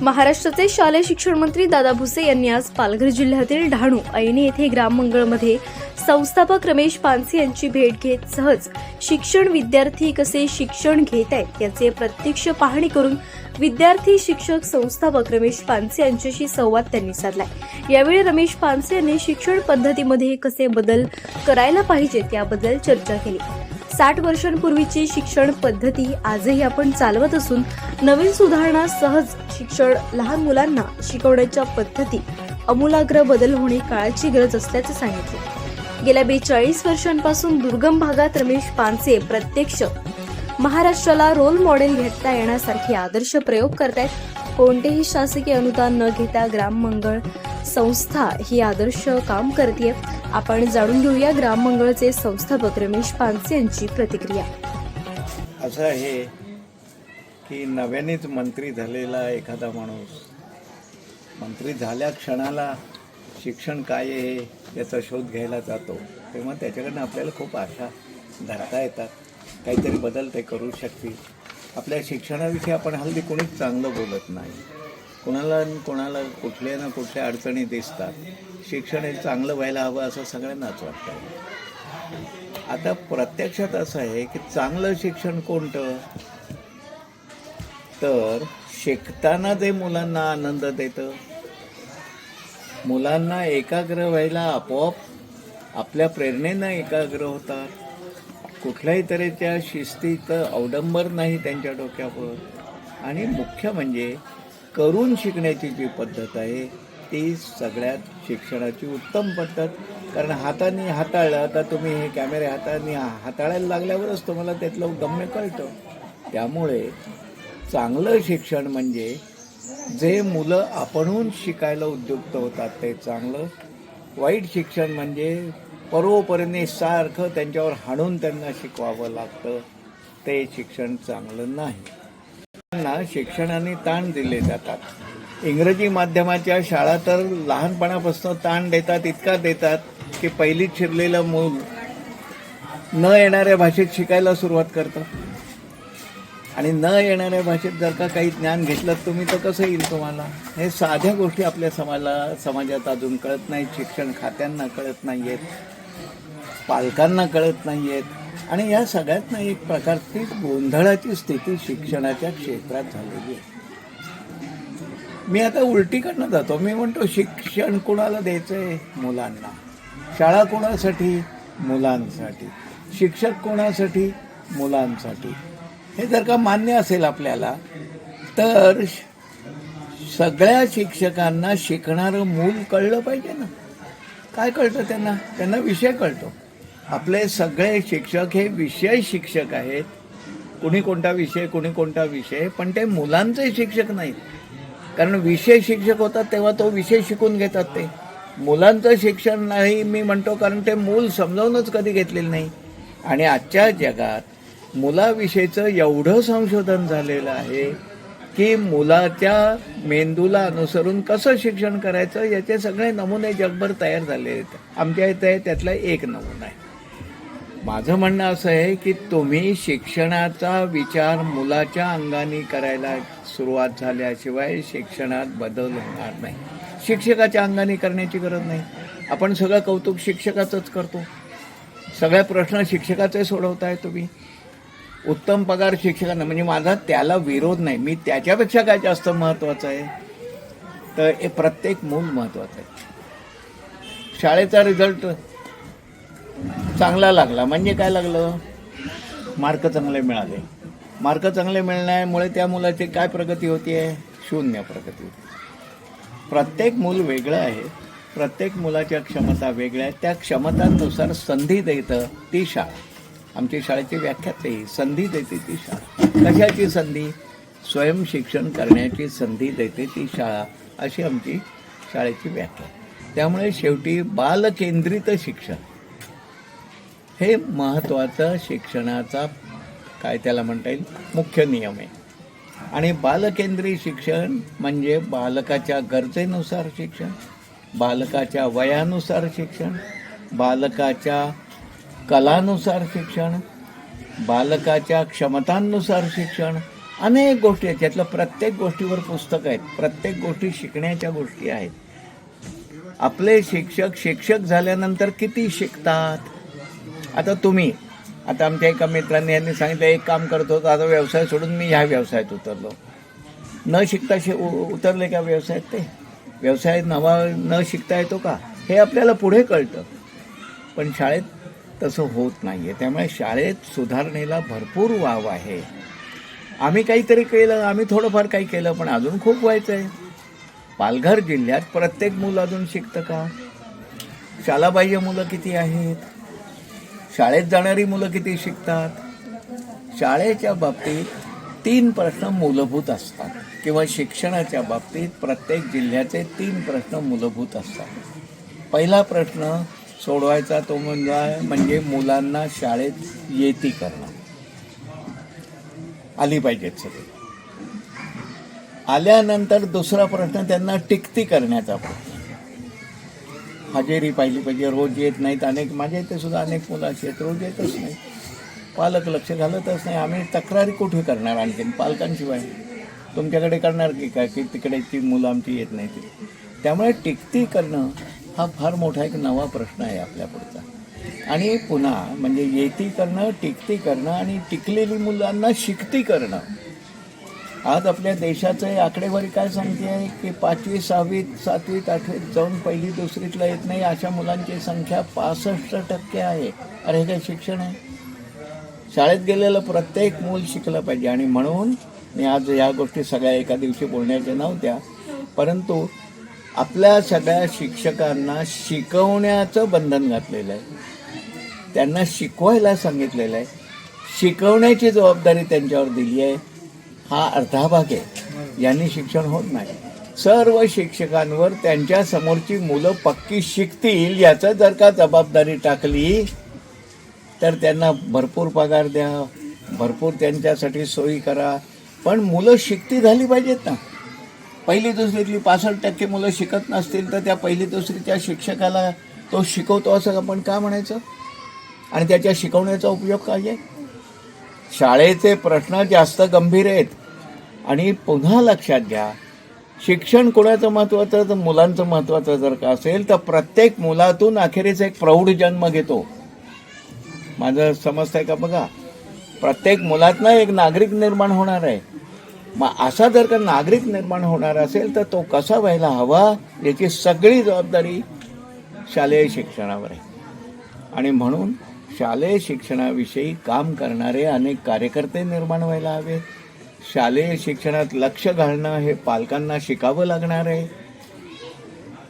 महाराष्ट्राचे शालेय शिक्षण मंत्री दादा भुसे यांनी आज पालघर जिल्ह्यातील डहाणू ऐनी येथे ग्राममंगळमध्ये संस्थापक रमेश पानसे यांची भेट घेत सहज शिक्षण विद्यार्थी कसे शिक्षण घेत आहेत याचे प्रत्यक्ष पाहणी करून विद्यार्थी शिक्षक संस्थापक रमेश पानसे यांच्याशी संवाद त्यांनी साधलाय. यावेळी रमेश पानसे यांनी शिक्षण पद्धतीमध्ये कसे बदल करायला पाहिजेत याबद्दल चर्चा केली. साठ वर्षांपूर्वीची शिक्षण पद्धती आजही आपण चालवत असून नवीन सुधारणा सहज शिक्षण लहान मुलांना शिकवण्याच्या पद्धती अमूलाग्र बदल होणे काळाची गरज असल्याचं सांगितले. गेल्या बेचाळीस वर्षांपासून दुर्गम भागात रमेश पानसे प्रत्यक्ष महाराष्ट्राला रोल मॉडेल घेता येण्यासारखे आदर्श प्रयोग करतायत. कोणतेही शासकीय अनुदान न घेता ग्राम मंगळ संस्था ही आदर्श काम करते आपण जाणून घेऊया ग्राम मंगळचे संस्थापक रमेश पानसे यांची प्रतिक्रिया. असं आहे की नव्यानेच मंत्री झालेला एखादा माणूस मंत्री झाल्या क्षणाला शिक्षण काय आहे याचा शोध घ्यायला जातो तेव्हा त्याच्याकडनं आपल्याला खूप आशा धरता येतात. काहीतरी बदल ते करू शकतील. आपल्या शिक्षणाविषयी आपण हल्ली कोणीच चांगलं बोलत नाही. कोणाला कोणाला कुठल्या ना कुठल्या अडचणी दिसतात शिक्षण हे चांगलं व्हायला हवं असं सगळ्यांनाच वाटतं. आता प्रत्यक्षात असं आहे की चांगलं शिक्षण कोणतं? तर शिकताना जे मुलांना आनंद देतं. मुलांना एकाग्र व्हायला आपोआप आपल्या प्रेरणेनं एकाग्र होतात. कुठल्याही तऱ्हेच्या शिस्तीचं अवडंबर नाही त्यांच्या डोक्यावर. आणि मुख्य म्हणजे करून शिकण्याची जी पद्धत आहे ती सगळ्यात शिक्षणाची उत्तम पद्धत. कारण हाताने हाताळलं आता तुम्ही हे कॅमेरे हाताने हाताळायला लागल्यावरच तुम्हाला त्यातलं गम्य कळतं. त्यामुळे चांगलं शिक्षण म्हणजे जे मुलं आपणहून शिकायला उद्युक्त होतात ते चांगलं. वाईट शिक्षण म्हणजे परोपरीने सारखं त्यांच्यावर हाणून त्यांना शिकवावं लागतं. ते शिक्षण चांगलं नाही. त्यांना शिक्षणाने ताण दिले जातात. इंग्रजी माध्यमाच्या शाळा तर लहानपणापासून ताण देतात इतका देतात की पहिलीत शिरलेलं मूल न येणाऱ्या भाषेत शिकायला सुरुवात करतं आणि न येणाऱ्या भाषेत जर का काही ज्ञान घेतलं तुम्ही तर कसं येईल तुम्हाला? हे साध्या गोष्टी आपल्या समाजाला समाजात अजून कळत नाहीत. शिक्षण खात्यांना कळत नाही आहेत पालकांना कळत नाही आहेत आणि या सगळ्यातनं एक प्रकारची गोंधळाची स्थिती शिक्षणाच्या क्षेत्रात झालेली आहे. मी आता उलटीकडनं जातो. मी म्हणतो शिक्षण कोणाला द्यायचं आहे मुलांना. शाळा कोणासाठी? मुलांसाठी. शिक्षक कोणासाठी? मुलांसाठी. हे जर का मान्य असेल आपल्याला तर सगळ्या शिक्षकांना शिकणारं मूल कळलं पाहिजे ना. काय कळतं त्यांना? त्यांना विषय कळतो. आपले सगळे शिक्षक हे विषय शिक्षक आहेत. कुणी कोणता विषय कुणी कोणता विषय पण ते मुलांचे शिक्षक नाहीत. कारण विषय शिक्षक होतात तेव्हा तो विषय शिकून घेतात ते. मुलांचं शिक्षण नाही मी म्हणतो कारण ते मूल समजावूनच कधी घेतलेलं नाही. आणि आजच्या जगात मुलाविषयीचं एवढं संशोधन झालेलं आहे की मुलाच्या मेंदूला अनुसरून कसं शिक्षण करायचं याचे सगळे नमुने जगभर तयार झाले आहेत आमच्या इथे त्यातला एक नमुना आहे. माझं म्हणणं असं आहे की तुम्ही शिक्षणाचा विचार मुलाच्या अंगाने करायला सुरुवात झाल्याशिवाय शिक्षणात बदल होणार नाही. शिक्षकाच्या अंगाने करण्याची गरज नाही. आपण सगळं कौतुक शिक्षकाचंच करतो. सगळे प्रश्न शिक्षकाचे सोडवताय तुम्ही. उत्तम पगार शिक्षकांना म्हणजे माझा त्याला विरोध नाही. मी त्याच्यापेक्षा काय जास्त महत्त्वाचं आहे? तर हे प्रत्येक मूल महत्त्वाचं आहे. शाळेचा रिझल्ट चांगला लागला. म्हणजे काय लागलं? मार्क चांगले मिळाले. मार्क चांगले मिळण्यामुळे त्या मुलाची काय प्रगती होती आहे शून्य प्रगती होती. प्रत्येक मूल वेगळं आहे. प्रत्येक मुलाच्या क्षमता वेगळ्या आहेत. त्या क्षमतांनुसार संधी देतं ती शाळा. आमची शाळेची व्याख्या आहे संधी देते ती शाळा. कशाची संधी? स्वयंशिक्षण करण्याची संधी देते ती शाळा. अशी आमची शाळेची व्याख्या. त्यामुळे शेवटी बालकेंद्रित शिक्षण. हे महत्त्वाचं शिक्षणाचा काय त्याला म्हणता येईल? मुख्य नियम आहे. आणि बालकेंद्रीय शिक्षण म्हणजे बालकाच्या गरजेनुसार शिक्षण बालकाच्या वयानुसार शिक्षण बालकाच्या कलानुसार शिक्षण बालकाच्या क्षमतांनुसार शिक्षण अनेक गोष्टी आहेत. त्यातलं प्रत्येक गोष्टीवर पुस्तकं आहेत. प्रत्येक गोष्टी शिकण्याच्या गोष्टी आहेत. आपले शिक्षक शिक्षक झाल्यानंतर किती शिकतात? आता तुम्ही आता आमच्या एका मित्रांनी यांनी सांगितलं एक काम करतो तर आता व्यवसाय सोडून मी ह्या व्यवसायात उतरलो. न शिकता शि उ- उतरले का व्यवसायात ते? व्यवसाय नवा न शिकता येतो का? हे आपल्याला पुढे कळतं. पण शाळेत तसं होत नाही आहे त्यामुळे शाळेत सुधारणेला भरपूर वाव आहे. आम्ही काहीतरी केलं आम्ही थोडंफार काही केलं पण अजून खूप व्हायचं आहे पालघर जिल्ह्यात प्रत्येक मुलं अजून शिकतं का? शालाबाह्य मुलं किती आहेत? शाळेत जाणारी मुलं किती शिकतात? शाळेच्या बाबतीत तीन प्रश्न मूलभूत असतात. किंवा शिक्षणाच्या बाबतीत प्रत्येक जिल्ह्याचे तीन प्रश्न मूलभूत असतात. पहिला प्रश्न सोडवायचा तो म्हणजे म्हणजे मुलांना शाळेत येती करणं. आली पाहिजेत सगळे. आल्यानंतर दुसरा प्रश्न त्यांना टिकती करण्याचा प्रश्न. हजेरी पाहिली पाहिजे रोज येत नाहीत अनेक माझ्या इथे सुद्धा अनेक मुलं अशी आहेत रोज येतच नाही. पालक लक्ष घालतच नाही. आम्ही तक्रारी कुठे करणार आणखीन पालकांशिवाय? तुमच्याकडे करणार की काय? की तिकडे ती मुलं आमची येत नाही ती. त्यामुळे टिकती करणं हा फार मोठा एक नवा प्रश्न आहे आपल्या पुढचा. आणि पुन्हा म्हणजे येती करणं टिकती करणं आणि टिकलेली मुलांना शिकती करणं आज आपल्या देशाचं आकडेवारी काय सांगते आहे की पाचवी सहावीत सातवीत आठवीत जाऊन पहिली दुसरीतला येत नाही अशा मुलांची संख्या पासष्ट टक्के आहे. अरे हे काय शिक्षण आहे? शाळेत गेलेलं प्रत्येक मूल शिकलं पाहिजे. आणि म्हणून मी आज या गोष्टी सगळ्या एका दिवशी बोलण्याच्या नव्हत्या परंतु आपल्या सगळ्या शिक्षकांना शिकवण्याचं बंधन घातलेलं आहे. त्यांना शिकवायला सांगितलेलं आहे. शिकवण्याची जबाबदारी त्यांच्यावर दिली आहे. हा अर्धा भाग आहे. यांनी शिक्षण होत नाही. सर्व शिक्षकांवर त्यांच्या समोरची मुलं पक्की शिकतील याचं जर का जबाबदारी टाकली तर त्यांना भरपूर पगार द्या भरपूर त्यांच्यासाठी सोयी करा. पण मुलं शिकती झाली पाहिजेत ना. पहिली दुसरीतली पासष्ट टक्के मुलं शिकत नसतील तर त्या पहिली दुसरीच्या शिक्षकाला तो शिकवतो असं आपण का म्हणायचं? आणि त्याच्या शिकवण्याचा उपयोग काय आहे? शाळेचे प्रश्न जास्त गंभीर आहेत. आणि पुन्हा लक्षात घ्या शिक्षण कोणाचं महत्त्वाचं तर मुलांचं महत्त्वाचं जर का असेल तर प्रत्येक मुलातून अखेरीस एक प्रौढ जन्म घेतो. माझं समजतंय का बघा? प्रत्येक मुलातनं एक नागरिक निर्माण होणार आहे. मग असा जर का नागरिक निर्माण होणार असेल तर तो कसा व्हायला हवा याची सगळी जबाबदारी शालेय शिक्षणावर आहे. आणि म्हणून शालेय शिक्षणाविषयी काम करणारे अनेक कार्यकर्ते निर्माण व्हायला हवेत. शालेय शिक्षणात लक्ष घालणं हे पालकांना शिकावं लागणार आहे.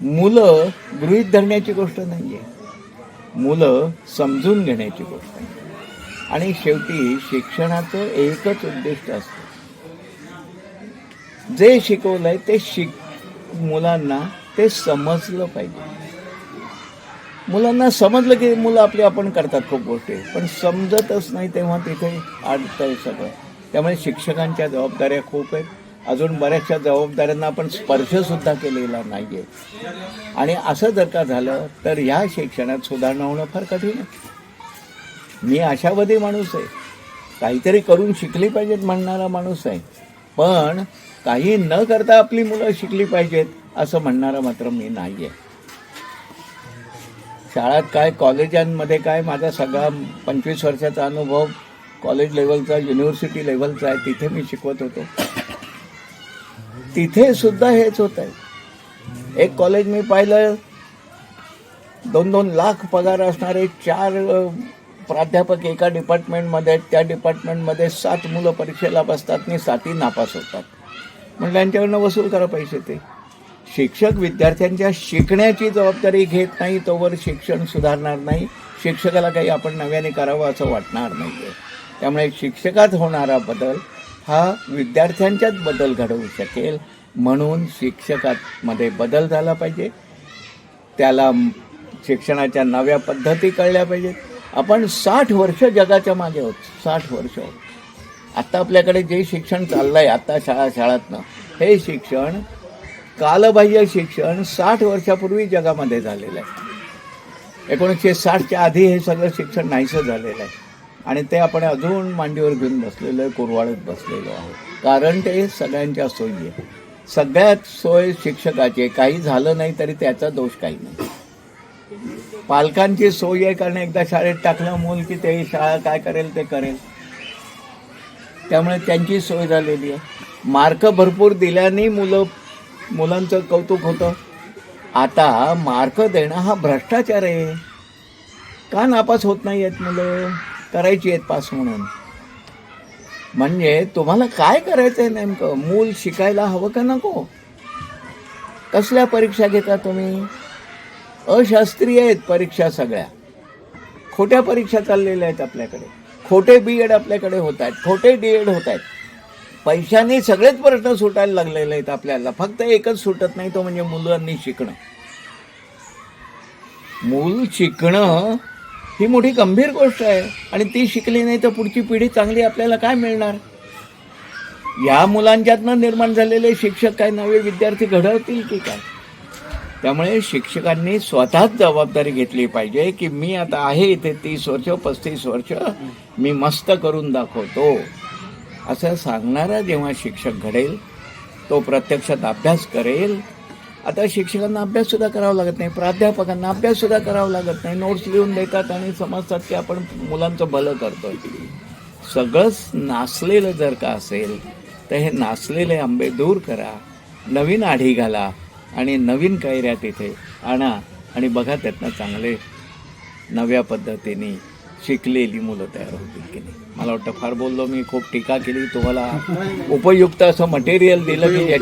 मुलं गृहीत धरण्याची गोष्ट नाही आहे मुलं समजून घेण्याची गोष्ट आहे आणि शेवटी शिक्षणाचं एकच उद्दिष्ट असतं. जे शिकवलंय ते शिक मुलांना ते समजलं पाहिजे. मुलांना समजलं की मुलं आपली आपण करतात खूप गोष्टी पण समजतच नाही तेव्हा तिथे अडतंय सगळं. त्यामुळे शिक्षकांच्या जबाबदाऱ्या खूप आहेत. अजून बऱ्याचशा जबाबदाऱ्यांना आपण स्पर्शसुद्धा केलेला नाही आहे आणि असं जर का झालं तर ह्या शिक्षणात सुधारणा होणं फार कठीण आहे. मी आशावादी माणूस आहे. काहीतरी करून शिकली पाहिजेत म्हणणारा माणूस आहे. पण काही न करता आपली मुलं शिकली पाहिजेत असं म्हणणारा मात्र मी नाही आहे शाळात काय कॉलेजांमध्ये काय माझा सगळा पंचवीस वर्षाचा अनुभव कॉलेज लेवलचा युनिव्हर्सिटी लेवलचा आहे तिथे मी शिकवत होतो. तिथे सुद्धा हेच होत आहे. एक कॉलेज मी पाहिलं दोन दोन लाख पगार असणारे चार प्राध्यापक एका डिपार्टमेंटमध्ये आहेत. त्या डिपार्टमेंटमध्ये सात मुलं परीक्षेला बसतात आणि साती नापास होतात. म्हणजे त्यांच्याकडनं वसूल करा पैसे ते. शिक्षक विद्यार्थ्यांच्या शिकण्याची जबाबदारी घेत नाही तोवर शिक्षण सुधारणार नाही. शिक्षकाला काही आपण नव्याने करावं असं वाटणार नाही आहे त्यामुळे शिक्षकात होणारा बदल हा विद्यार्थ्यांच्यात बदल घडवू शकेल म्हणून शिक्षकामध्ये बदल झाला पाहिजे. त्याला शिक्षणाच्या नव्या पद्धती कळल्या पाहिजेत. आपण साठ वर्ष जगाच्या मागे आहोत. साठ वर्ष आता आपल्याकडे जे शिक्षण चाललं आहे आत्ता शाळा शाळातनं हे शिक्षण कालबाह्य शिक्षण साठ वर्षापूर्वी जगामध्ये झालेलं आहे. एकोणीसशे साठच्या आधी हे सगळं शिक्षण नाहीसं झालेलं आहे. आणि ते आपण अजून मांडीवर घेऊन बसलेलो आहे कुरवाळत बसलेलो आहोत. कारण ते सगळ्यांच्या सोयी आहे सगळ्यात सोय शिक्षकाची काही झालं नाही तरी त्याचा दोष काही नाही. पालकांची सोय आहे कारण एकदा शाळेत टाकलं मूल की ते शाळा काय करेल ते करेल. त्यामुळे त्यांची सोय झालेली आहे. मार्क भरपूर दिल्याने मुलं मुलांचं कौतुक होतं. आता मार्क देणं हा भ्रष्टाचार आहे. का नापास होत नाही आहेत मुलं? करायची आहेत पास म्हणून. म्हणजे तुम्हाला काय करायचं आहे नेमकं? मूल शिकायला हवं का नको? कसल्या परीक्षा घेता तुम्ही? अशास्त्रीय आहेत परीक्षा सगळ्या. खोट्या परीक्षा चाललेल्या आहेत आपल्याकडे. खोटे बी एड आपल्याकडे होत आहेत. खोटे डी एड होत आहेत. पैशाने सगळेच प्रश्न सुटायला लागलेले आहेत आपल्याला. फक्त एकच सुटत नाही तो म्हणजे मुलांनी शिकणं. मूल शिकणं ही मोठी गंभीर गोष्ट आहे. आणि ती शिकली नाही तर पुढची पिढी चांगली आपल्याला काय मिळणार? या मुलांच्यातनं निर्माण झालेले शिक्षक काय नवे विद्यार्थी घडवतील की काय? त्यामुळे शिक्षकांनी स्वतःच जबाबदारी घेतली पाहिजे की मी आता आहे इथे तीस वर्ष पस्तीस वर्ष मी मस्त करून दाखवतो. असं सांगणारा जेव्हा शिक्षक घडेल तो प्रत्यक्षात अभ्यास करेल. आता शिक्षकांना अभ्याससुद्धा करावा लागत नाही प्राध्यापकांना अभ्याससुद्धा करावा लागत नाही. नोट्स लिहून देतात आणि समजतात की आपण मुलांचं भलं करतोय. सगळंच नासलेलं जर का असेल तर हे नासलेले आंबे दूर करा नवीन आढी घाला आणि नवीन कैऱ्या तिथे आणा. आणि बघा त्यातनं चांगले नव्या पद्धतीने शिकलेली मुलं तयार होतील की नाही? मला वाटतं फार बोललो मी खूप टीका केली. तुम्हाला उपयुक्त असं मटेरियल दिलं की